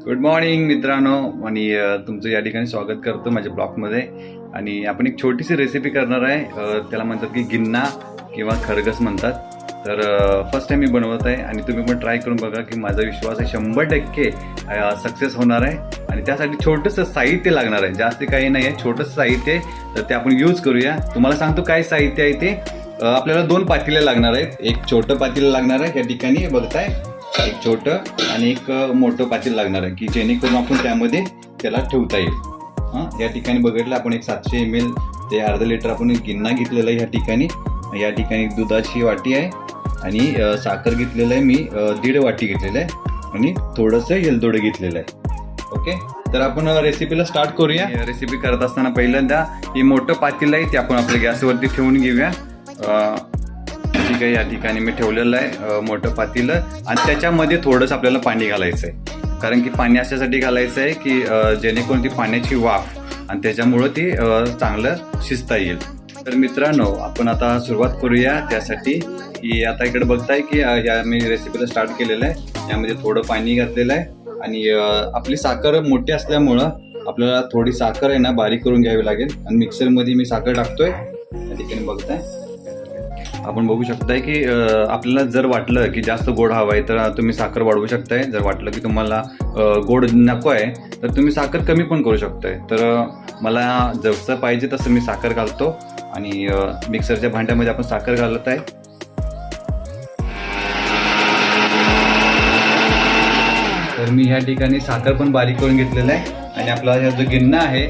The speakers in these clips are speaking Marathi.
गुड मॉर्निंग मित्रांनो. आणि तुमचं या ठिकाणी स्वागत करतो माझ्या ब्लॉगमध्ये. आणि आपण एक छोटीशी रेसिपी करणार आहे. त्याला म्हणतात की गिन्ना किंवा खरगस म्हणतात. तर फर्स्ट टाइम मी बनवत आहे. आणि तुम्ही पण ट्राय करून बघा की माझा विश्वास आहे शंभर टक्के सक्सेस होणार आहे. आणि त्यासाठी छोटंसं साहित्य लागणार आहे. जास्त काही नाही आहे. छोटंसं साहित्य तर ते आपण यूज करूया. तुम्हाला सांगतो काय साहित्य आहे ते. आपल्याला दोन पातेले लागणार आहेत. एक छोटं पातेलं लागणार आहे. या ठिकाणी बघताय. एक छोटं आणि एक मोठं पातील लागणार आहे की जेणेकरून आपण त्यामध्ये त्याला ठेवता येईल. हां या ठिकाणी बघितलं आपण एक सातशे एम एल ते अर्धा लिटर आपण एक गिन्ना घेतलेला आहे ह्या ठिकाणी. या ठिकाणी दुधाची वाटी आहे आणि साखर घेतलेलं आहे मी दीड वाटी घेतलेलं आहे आणि थोडंसं हेलदोडं घेतलेलं आहे. ओके? तर आपण रेसिपीला स्टार्ट करूया. रेसिपी करत असताना पहिल्यांदा हे मोठं पातेलं आहे ते आपण आपल्या गॅसवरती ठेवून घेऊया. ठीक आहे या ठिकाणी मी ठेवलेलं आहे मोठं पातीलं. आणि त्याच्यामध्ये थोडंसं आपल्याला पाणी घालायचं आहे कारण की पाणी अशासाठी घालायचं आहे की जेणेकरून ती पाण्याची वाफ आणि त्याच्यामुळं ती चांगलं शिजता येईल. तर मित्रांनो आपण आता सुरुवात करूया. त्यासाठी की आता इकडे बघताय की या मी रेसिपीला स्टार्ट केलेलं आहे. यामध्ये थोडं पाणी घातलेलं आहे. आणि आपली साखर मोठी असल्यामुळं आपल्याला थोडी साखर आहे ना बारीक करून घ्यावी लागेल. आणि मिक्सरमध्ये मी साखर टाकतोय. या ठिकाणी बघताय. आपण बघू शकताय की आपल्याला जर वाटलं की जास्त गोड हवं आहे तर तुम्ही साखर वाढवू शकताय. जर वाटलं की तुम्हाला गोड नको आहे तर तुम्ही साखर कमी पण करू शकताय. तर मला जसं पाहिजे तसं मी साखर घालतो आणि मिक्सरच्या भांड्यामध्ये आपण साखर घालत आहे. तर मी ह्या ठिकाणी साखर पण बारीक करून घेतलेलं आहे आणि आपला हा जो गिन्ना आहे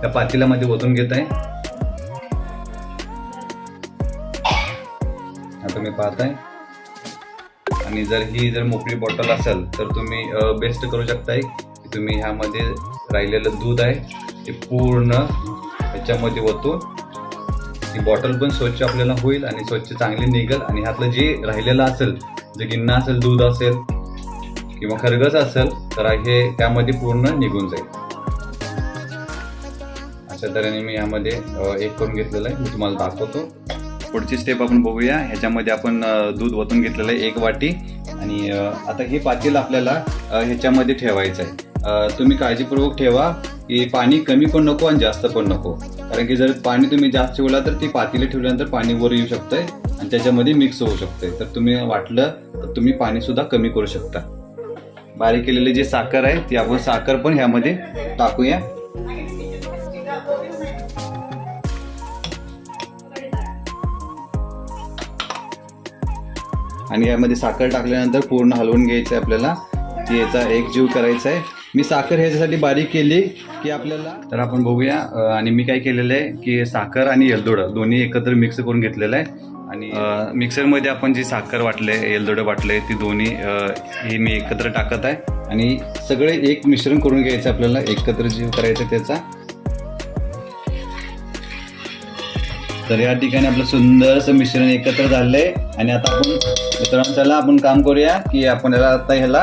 त्या पातेल्यामध्ये ओतून घेत आहे. आता तुम्ही पाहताय. आणि जर ही जर मोकळी बॉटल असेल तर तुम्ही बेस्ट करू शकताय की तुम्ही ह्यामध्ये राहिलेलं दूध आहे ते पूर्ण ह्याच्यामध्ये ओतून ती बॉटल पण स्वच्छ आपल्याला होईल आणि स्वच्छ चांगली निघेल. आणि ह्यातलं जे राहिलेलं असेल जे गिन्ना असेल दूध असेल किंवा खरगस असेल तर हे त्यामध्ये पूर्ण निघून जाईल. अशा तऱ्हेने मी यामध्ये एक करून घेतलेलं आहे. मी तुम्हाला दाखवतो. पुढची स्टेप आपण बघूया. ह्याच्यामध्ये आपण दूध ओतून घेतलेलं आहे एक वाटी. आणि आता हे पातेल आपल्याला ह्याच्यामध्ये ठेवायचं आहे. तुम्ही काळजीपूर्वक ठेवा की पाणी कमी पण नको आणि जास्त पण नको. कारण की जर पाणी तुम्ही जास्त ठेवला तर ती पातेले ठेवल्यानंतर पाणी वर येऊ शकतंय आणि त्याच्यामध्ये मिक्स होऊ शकतंय. तर तुम्ही वाटलं तर तुम्ही पाणी सुद्धा कमी करू शकता. बारीक केलेली जी साखर आहे ती आपण साखर पण ह्यामध्ये टाकूया. आणि यामध्ये साखर टाकल्यानंतर पूर्ण हलवून घ्यायचं आहे आपल्याला. की याचा एक जीव करायचा आहे. मी साखर ह्याच्यासाठी बारीक केली की आपल्याला तर आपण बघूया. आणि मी काय केलेलं आहे की साखर आणि येलदोडं दोन्ही एकत्र मिक्स करून घेतलेलं आहे. आणि मिक्सरमध्ये आपण जी साखर वाटले येलदोडं वाटले ती दोन्ही हे मी एकत्र टाकत आहे. आणि सगळे एक मिश्रण करून घ्यायचं आपल्याला. एकत्र जीव करायचं त्याचा. तर या ठिकाणी आपलं सुंदर असं मिश्रण एकत्र झालंय. आणि आता आपण मित्रांनो चला आपण काम करूया की आपण याला आता ह्याला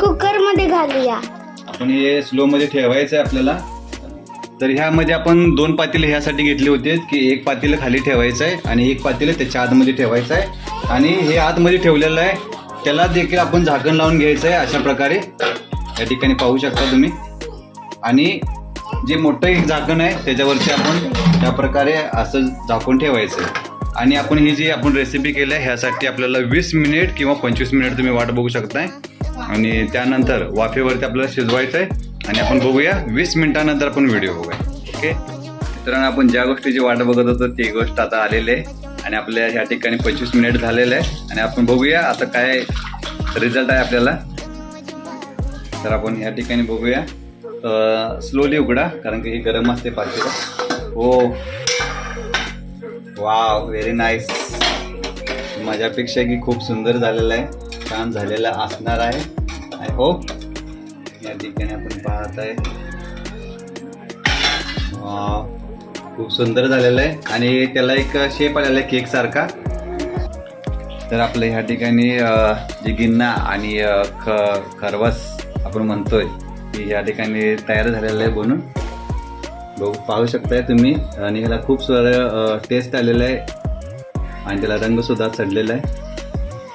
कुकरमध्ये घालूया. आपण हे स्लो मध्ये ठेवायचं आहे आपल्याला. तर ह्यामध्ये आपण दोन पातेले ह्यासाठी घेतले होते की एक पातेलं खाली ठेवायचं आहे आणि एक पातेलं त्याच्या आतमध्ये ठेवायचं आहे आणि हे आतमध्ये ठेवलेलं आहे त्याला देखील आपण झाकण लावून घ्यायचं आहे अशा प्रकारे. या ठिकाणी पाहू शकता तुम्ही. आणि जे मोठं एक झाकण आहे त्याच्यावरती आपण त्या प्रकारे असं झाकून ठेवायचं आहे आणि आपण ही जी आपण रेसिपी केली आहे ह्यासाठी आपल्याला वीस मिनिट किंवा पंचवीस मिनिट तुम्ही वाट बघू शकताय. आणि त्यानंतर वाफेवरती आपल्याला शिजवायचं आहे आणि आपण बघूया वीस मिनिटानंतर आपण व्हिडिओ बघूया. ओके मित्रांनो आपण ज्या गोष्टीची वाट बघत होतो ती गोष्ट आता आलेली आहे. आणि आपल्या ह्या ठिकाणी पंचवीस मिनिट झालेलं आहे. आणि आपण बघूया आता काय रिझल्ट आहे आपल्याला. तर आपण ह्या ठिकाणी बघूया. स्लोली उघडा कारण की हे गरम असते पातेलं हो. वाव व्हेरी नाईस माझ्यापेक्षा की खूप सुंदर झालेलं आहे. छान झालेलं असणार आहे. आय होप या ठिकाणी आपण पाहत आहे खूप सुंदर झालेलं आहे. आणि त्याला एक शेप आलेला आहे केक सारखा. तर आपलं ह्या ठिकाणी अ, जी गिन्ना आणि ख खरवस आपण म्हणतोय की ह्या ठिकाणी तयार झालेलं आहे बनून. बघू पाहू शकताय तुम्ही. आणि ह्याला खूप सारं टेस्ट आलेलं आहे. आणि त्याला रंगसुद्धा चढलेला आहे.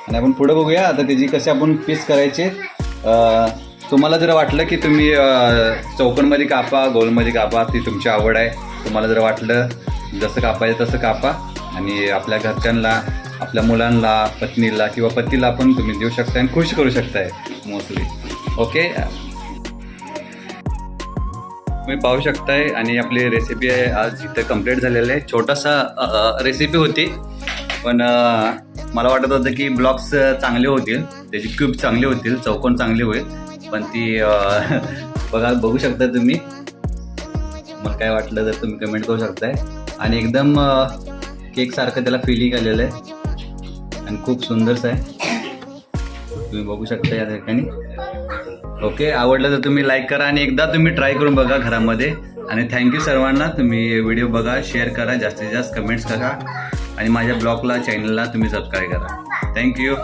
आणि आपण पुढं बघूया आता त्याची कसे आपण पीस करायचे. तुम्हाला जर वाटलं की तुम्ही अ, कापा गोलमध्ये कापा ती तुमची आवड आहे. तुम्हाला जर वाटलं जसं कापायचं तसं कापा. आणि आपल्या घरच्यांना आपल्या मुलांना पत्नीला किंवा पतीला पण तुम्ही देऊ शकता आणि खुश करू शकताय मोस्टली ओके तुम्ही पाहू शकताय आणि आपली रेसिपी आहे आज इथं कंप्लीट झालेलं आहे. छोटासा रेसिपी होती. पण मला वाटत होतं की ब्लॉक्स चांगले होतील. त्याची क्यूब चांगले होतील चौकोन चांगले होईल. पण ती बघा बघू शकता तुम्ही. मला काय वाटलं तर तुम्ही कमेंट करू शकताय. आणि एकदम केकसारखं त्याला फिलिंग आलेलं आहे. आणि खूप सुंदरच आहे. तुम्ही बघू शकता या ठिकाणी. ओके आवडलं तर तुम्ही लाईक करा आणि एकदा तुम्ही ट्राय करून बघा घरामध्ये. आणि थँक्यू सर्वांना तुम्ही व्हिडिओ बघा शेअर करा जास्तीत जास्त कमेंट्स करा. आणि माझ्या ब्लॉगला चॅनलला तुम्ही सबस्क्राईब करा. थँक्यू